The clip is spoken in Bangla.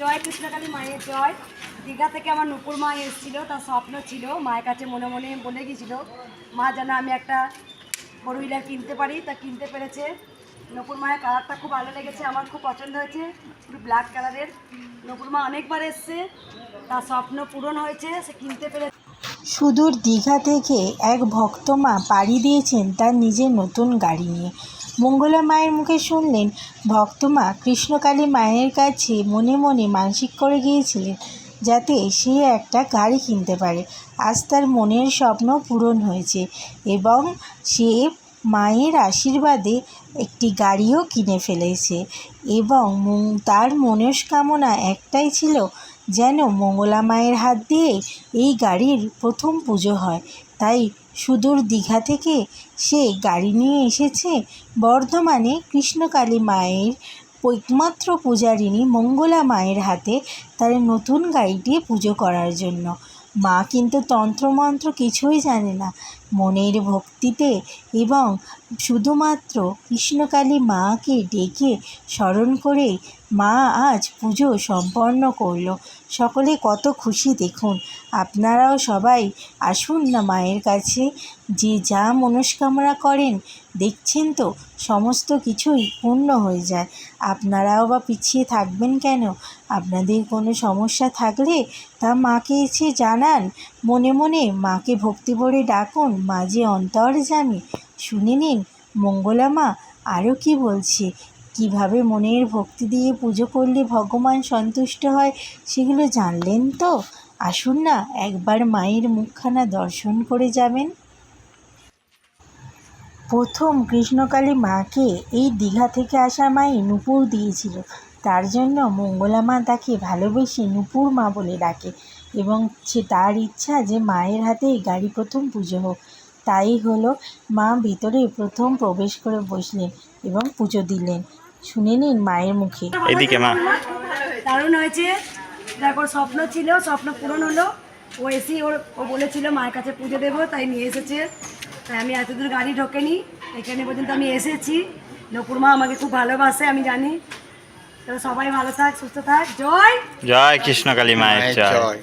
জয় কৃষ্ণকালী মায়ের জয়। দীঘা থেকে আমার নুপুর মা এসেছিল, তার স্বপ্ন ছিল, মায়ের কাছে মনে মনে বলে গিয়েছিল মা, যেন আমি একটা ফোর হুইলার কিনতে পারি। তা কিনতে পেরেছে। নুপুর মায়ের কালারটা খুব ভালো লেগেছে, আমার খুব পছন্দ হয়েছে, পুরো ব্ল্যাক কালারের নুপুর মা অনেকবার এসছে, তার স্বপ্ন পূরণ হয়েছে, সে কিনতে পেরেছে। সুদূর দীঘা থেকে এক ভক্তমা পাড়ি দিয়েছেন তার নিজের নতুন গাড়ি নিয়ে। মঙ্গলা মায়ের মুখে শুনলেন ভক্তমা কৃষ্ণকালী মায়ের কাছে মনে মনে মানসিক করে গিয়েছিলেন, যাতে সে একটা গাড়ি কিনতে পারে। আজ তার মনের স্বপ্ন পূরণ হয়েছে এবং সে মায়ের আশীর্বাদে একটি গাড়িও কিনে ফেলেছে এবং তার মনস্কামনা একটাই ছিল যেন মঙ্গলা মায়ের হাত দিয়ে এই গাড়ির প্রথম পুজো হয়। তাই সুদূর দীঘা থেকে সে গাড়ি নিয়ে এসেছে বর্ধমানে কৃষ্ণকালী মায়ের একমাত্র পূজারিণী মঙ্গলা মায়ের হাতে তার নতুন গাড়িটি পুজো করার জন্য। মা কিন্তু তন্ত্রমন্ত্র কিছুই জানে না। মনের ভক্তিতে এবং শুধুমাত্র কৃষ্ণকালী মাকে ডেকে স্মরণ করে মা আজ পুজো সম্পন্ন করল। সকলে কত খুশি দেখুন। আপনারাও সবাই আসুন না মায়ের কাছে। যে যা মনস্কামনা করেন, দেখছেন তো সমস্ত কিছুই পূর্ণ হয়ে যায়। আপনারাও বা পিছিয়ে থাকবেন কেন? আপনাদের কোনো সমস্যা থাকলে তা মাকে এসে জানান। মনে মনে মাকে ভক্তি ভরে ডাকুন, মাঝে অন্তর জানি। শুনে নিন, মঙ্গলা মা আরও কি বলছে? কীভাবে মনের ভক্তি দিয়ে পুজো করলে ভগবান সন্তুষ্ট হয়, সেগুলো জানলেন তো? আসুন না, একবার মায়ের মুখখানা দর্শন করে যাবেন। প্রথম কৃষ্ণকালী মাকে এই দীঘা থেকে আসা মাই নুপুর দিয়েছিল। তার জন্য মঙ্গলা মা তাকে ভালোবেসে নুপুর মা বলে ডাকে এবং সে তার ইচ্ছা যে মায়ের হাতে এই গাড়ি প্রথম পুজো হোক। তাই হলো মা ভিতরে প্রথম প্রবেশ করে বসলেন এবং পুজো দিলেন। শুনে নিন মায়ের মুখে। এদিকে মা। দারুণ হয়েছে দেখো স্বপ্ন ছিল স্বপ্ন পূরণ হলো। ও এসেই ওর ও বলেছিল মায়ের কাছে পুজো দেবো তাই নিয়ে এসেছে। তাই আমি এতদূর গাড়ি ঢোকেনি। এখানে পর্যন্ত আমি এসেছি। নকুর মা আমাকে খুব ভালোবাসে আমি জানি। সবাই ভালো থাক সুস্থ থাক। জয় জয় কৃষ্ণ কালী মায়ের জয়। জয়।